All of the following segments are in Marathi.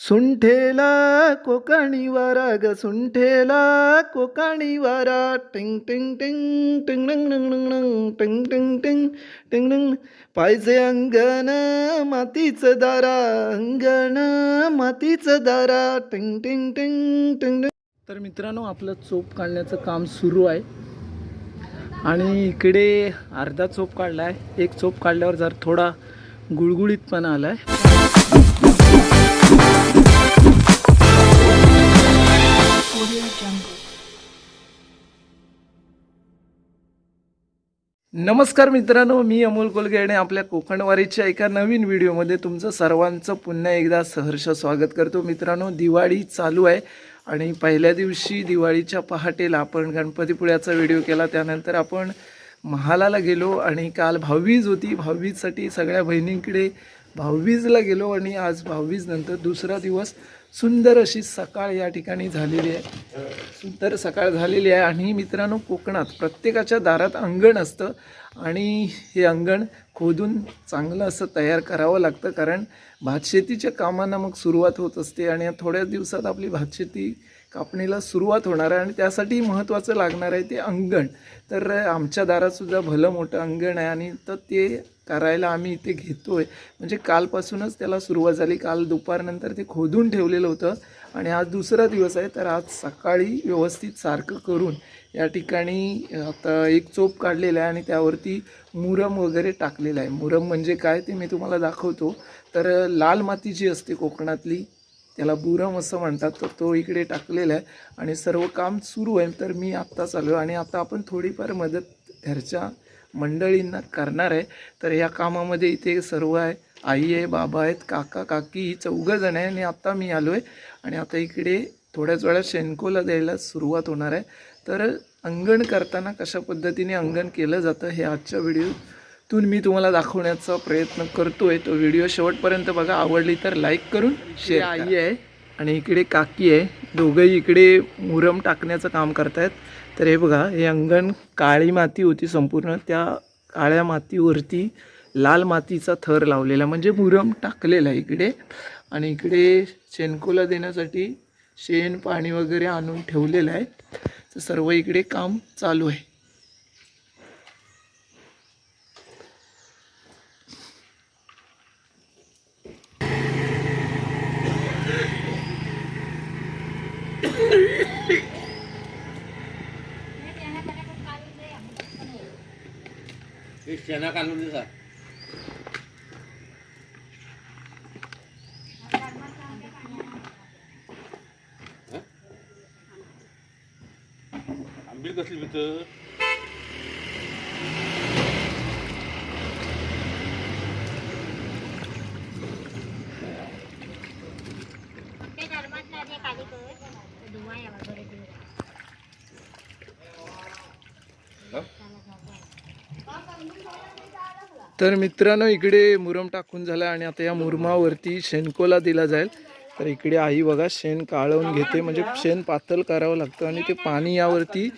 सुंठेला कोकणी वारा ग सुंठेला कोकणी वारा टिंग टिंग टिंग टिंग टिंग टिंग टिंग टिंग टिंग टिंग टिंग टिंग पाहिजे अंगण मातीचं दारा अंगण मातीचं दारा टिंग टिंग टिंग टिंग टिंग तर मित्रांनो आपलं चोप काढण्याचं काम सुरू आहे आणि इकडे अर्धा चोप काढला आहे एक चोप काढल्यावर जर थोडा गुळगुळीतपणा आला आहे नमस्कार मित्रांनो मी अमोल कोलगे आणि आपल्या कोकणवारीच्या एका नवीन व्हिडिओमध्ये तुमचं सर्वांचं पुन्हा एकदा सहर्ष स्वागत करतो. मित्रांनो दिवाळी चालू आहे आणि पहिल्या दिवशी दिवाळीच्या पहाटेला आपण गणपतीपुळ्याचा व्हिडिओ केला. त्यानंतर आपण महालाला गेलो आणि काल भाऊबीज होती. भाऊबीजसाठी सगळ्या बहिणींकडे भाऊबीजला गेलो आणि आज भाऊबीज नंतर दुसरा दिवस सुंदर अशी सकाळ या ठिकाणी झालेली आहे. सुंदर सकाळ झालेली आहे आणि मित्रांनो कोकणात प्रत्येकाच्या दारात अंगण असतं आणि हे अंगण खोदून चांगलं असं तयार करावं लागतं कारण भातशेतीच्या कामांना मग सुरुवात होत असते आणि थोड्याच दिवसात आपली भातशेती कापणीला सुरुवात होणार आहे आणि त्यासाठी महत्त्वाचं लागणार आहे ते अंगण. तर आमच्या दारातसुद्धा भलं मोठं अंगण आहे आणि तर ते करायला आम्ही इथे घेतो आहे म्हणजे कालपासूनच त्याला सुरुवात झाली. काल दुपारनंतर ते खोदून ठेवलेलं होतं आणि आज दुसरा दिवस आहे. तर आज सकाळी व्यवस्थित सारखं करून या ठिकाणी आता एक चोप काढलेला आहे आणि त्यावरती मुरम वगैरे टाकलेला आहे. मुरम म्हणजे काय ते मी तुम्हाला दाखवतो. तर लाल माती जी असते कोकणातली त्याला बुरम असं म्हणतात तर तो इकडे टाकलेला आहे आणि सर्व काम सुरू आहे. तर मी आत्ताच आलो आणि आता आपण थोडीफार मदत घरच्या मंडळींना करणार आहे. तर या कामामध्ये इथे सर्व आहे. आई आहे बाबा आहेत काका काकी ही चौघंजण आहे आणि आत्ता मी आलो आहे आणि आता इकडे थोड्याच वेळात शेणकोला द्यायला सुरुवात होणार आहे. तर अंगण करताना कशा पद्धतीने अंगण केलं जातं हे आजच्या व्हिडिओ व्हिडिओतून मी तुम्हाला दाखवण्याचा प्रयत्न करतो आहे तो व्हिडिओ शेवटपर्यंत बघा. आवडली तर लाईक करून शेअर आई आहे आणि इकडे काकी आहे. दोघंही इकडे मुरम टाकण्याचं काम करतायत. तर हे बघा हे अंगण काळी माती होती संपूर्ण. त्या काळ्या मातीवरती लाल मातीचा थर लावलेला. म्हणजे मुरम टाकलेला आहे इकडे. आणि इकडे शेणकोला देण्यासाठी शेण पाणी वगैरे आणून ठेवलेलं आहे. तर सर्व इकडे काम चालू आहे. शेणा काढून दे सर आंबील कसली भीत ते धर्मातलं ते खाली कर धुवा या वगैरे दिवस तर मित्रांनो इकडे मुरम टाकून झाला आणि आता या मुरमावरती शेणकोला दिला जाईल. तर इकडे आई बघा शेण काढवून घेते. म्हणजे शेण पातळ करावं लागतं आणि ते पाणी यावरती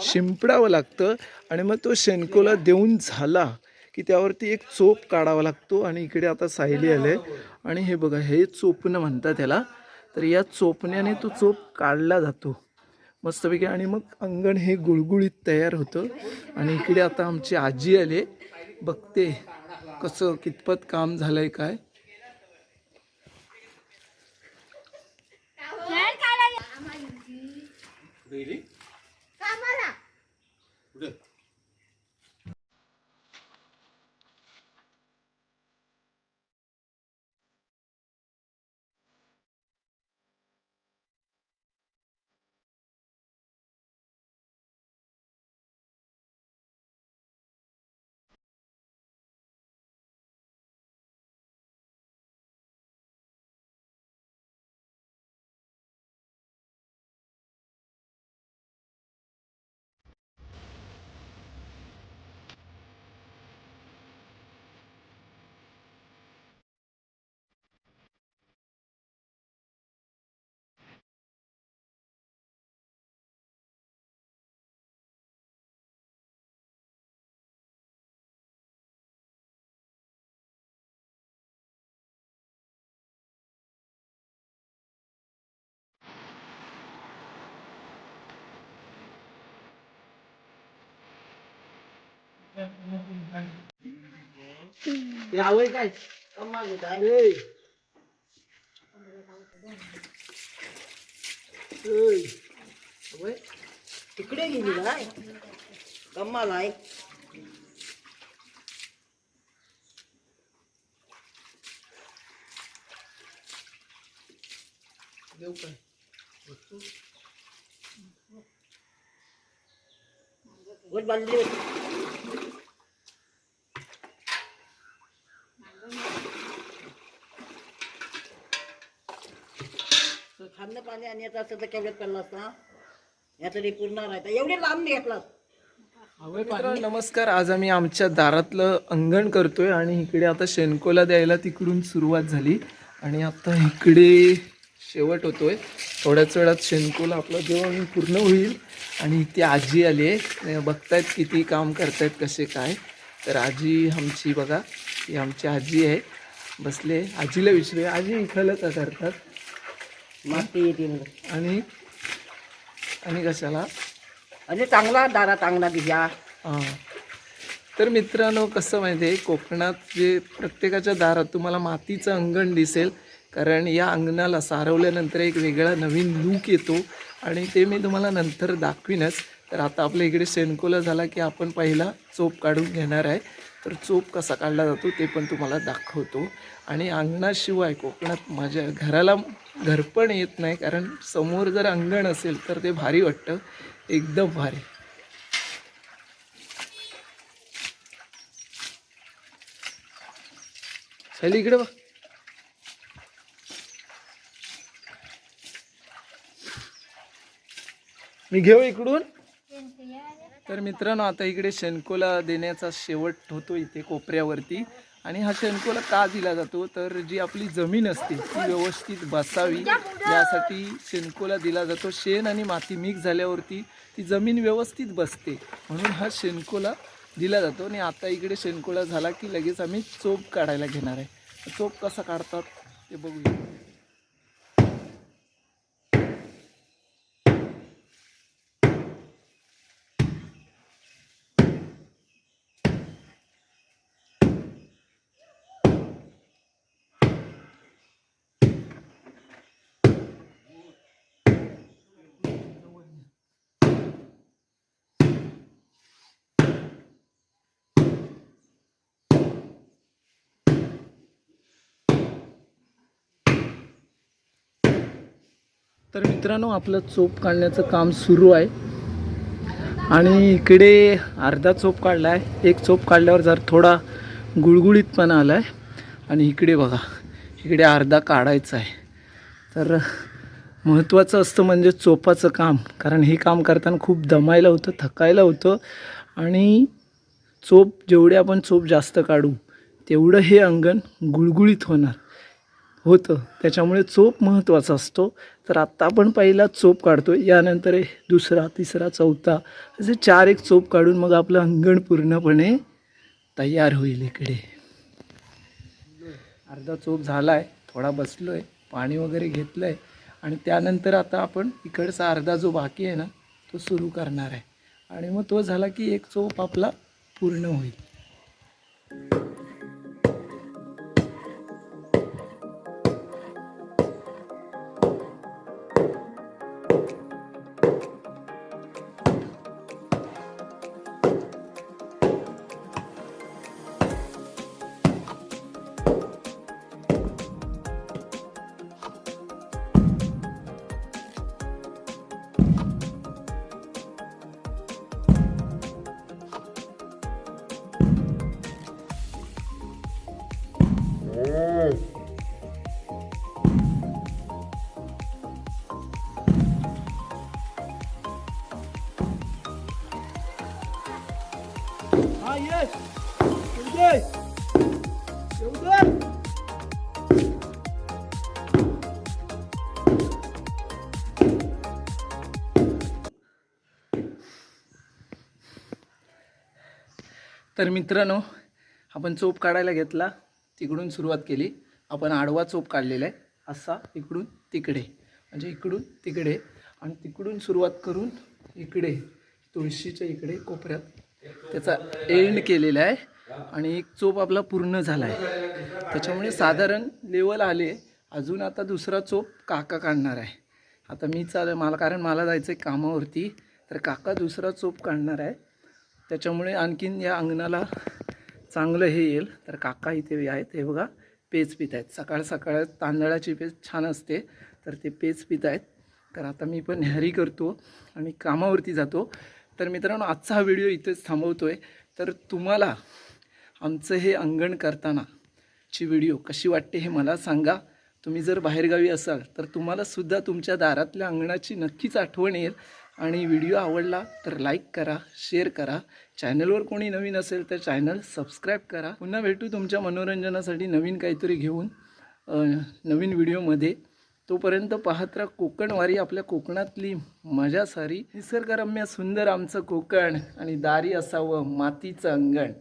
शिंपडावं लागतं. आणि मग तो शेणकोला देऊन झाला की त्यावरती एक चोप काढावा लागतो आणि इकडे आता सायली आले आणि हे बघा हे चोपणं म्हणतात त्याला. तर या चोपण्याने तो चोप काढला जातो मस्तपैकी. आणि मग अंगण हे गुळगुळीत तयार होतं. आणि इकडे आता आमची आजी आले बघते कसं कितपत काम झालं आहे काय. आवय काय कमाल आहे काय रे ओय. आवय, तिकडे गेली काय कमाल आहे देऊ काय वर बांधली तर खाणं पाणी आणि याचा असं तर केवढ्यात पडला असता? या पूर्ण राहता एवढे लांब घेतला मित्रांनो, नमस्कार. आज आम्ही आमच्या दारातलं अंगण करतोय आणि इकडे आता शेणकोला द्यायला तिकडून सुरुवात झाली. आणि आता इकडे शेवट होतोय. थोड्याच वेळात शेणकोला आपलं जेवण पूर्ण होईल. आणि इथे आजी आली आहे. बघतायत किती काम करतायत कसे काय. तर आजी आमची बघा ही आमची आजी आहे. बसले. आजीला विचारूया. आजी इकडलं का करतात माती येते म्हणून. आणि आणि कशाला? आणि चांगला दारा चांगला घ्या हां. तर मित्रांनो कसं माहिती आहे कोकणात जे प्रत्येकाच्या दारात तुम्हाला मातीचं अंगण दिसेल कारण या अंगणाला सारवल्यानंतर एक वेगळा नवीन लूक येतो. आणि ते मी तुम्हाला नंतर दाखवीनच. तर आता आपल्या इकडे शेणकोला झाला की आपण पहिला चोप काढून घेणार आहे. तर चोप कसा काढला जातो ते पण तुम्हाला दाखवतो. आणि अंगणाशिवाय कोकणात माझ्या घराला घरपण येत नाही कारण समोर जर अंगण असेल तर ते भारी वाटतं. एकदम भारी. शैली इकडे बघ. मी घेऊ इकडून. तर मित्रांनो आता इकडे शेणकोला देण्याचा शेवट होतो इथे कोपऱ्यावरती. आणि हा शेणकोला का दिला जातो? तर जी आपली जमीन असते ती व्यवस्थित बसावी. यासाठी शेणकोला दिला जातो. शेण आणि माती मिक्स झाल्यावरती ती जमीन व्यवस्थित बसते. म्हणून हा शेणकोला दिला जातो. आणि आता इकडे शेणकोला झाला की लगेच आम्ही चोप काढायला घेणार आहे. चोप कसा काढतात ते बघूया. तर मित्रांनो आपलं चोप काढण्याचं काम सुरू आहे. आणि इकडे अर्धा चोप काढला आहे एक चोप काढल्यावर जर थोडा गुळगुळीतपणा आला आहे आणि इकडे बघा इकडे अर्धा काढायचा आहे. तर महत्त्वाचं असतं म्हणजे चोपाचं काम कारण हे काम करताना खूप दमायला होतं थकायला होतं. आणि चोप जेवढे आपण चोप जास्त काढू तेवढं हे अंगण गुळगुळीत होणार. होतं. त्याच्यामुळे चोप महत्त्वाचा असतो. तर आत्ता आपण पहिला चोप काढतो यानंतर दुसरा तिसरा चौथा असे चार एक चोप काढून मग आपलं अंगण पूर्णपणे तयार होईल इकडे. अर्धा चोप झाला आहे थोडा बसलो आहे पाणी वगैरे घेतलं आहे आणि त्यानंतर आता आपण इकडचा अर्धा जो बाकी आहे ना तो सुरू करणार आहे. आणि मग तो झाला की एक चोप आपला पूर्ण होईल. हा ये येऊ तर मित्रांनो आपण चोप काढायला घेतला. तिकडून सुरुवात केली. आपण आडवा चोप काढलेला आहे. असा इकडून तिकडे. म्हणजे इकडून तिकडे आणि तिकडून सुरुवात करून इकडे तुळशीच्या इकडे कोपऱ्यात त्याचा एंड केलेला आहे आणि एक चोप आपला पूर्ण झाला आहे. त्याच्यामुळे साधारण लेवल आले अजून आता दुसरा चोप काका काढणार आहे. आता मी चाल मला कारण मला जायचं आहे कामावरती तर काका दुसरा चोप काढणार आहे. त्याच्यामुळे आणखीन या अंगणाला चांगलं हे येईल. तर काका इथे आहेत. हे बघा पेज पित आहेत. सकाळ सकाळ तांदळाची पेज छान असते. तर ते पेज पित आहेत. तर आता मी पण हॅरी करतो आणि कामावरती जातो. तर मित्रांनो आजचा हा व्हिडिओ इथेच थांबवतो आहे तर तुम्हाला आमचं हे अंगण करताना ची व्हिडिओ कशी वाटते हे मला सांगा. तुम्ही जर बाहेरगावी असाल तर तुम्हालासुद्धा तुमच्या दारातल्या अंगणाची नक्कीच आठवण येईल. आणि व्हिडिओ आवडला तर लाईक करा शेअर करा. चॅनलवर कोणी नवीन असेल तर चॅनल सबस्क्राईब करा. पुन्हा भेटू तुमच्या मनोरंजनासाठी नवीन काहीतरी घेऊन नवीन व्हिडिओमध्ये. तोपर्यंत पाहत राहा कोकणवारी आपल्या कोकणातली मजा सारी. निसर्गरम्य सुंदर आमचं कोकण आणि दारी असावं मातीचं अंगण.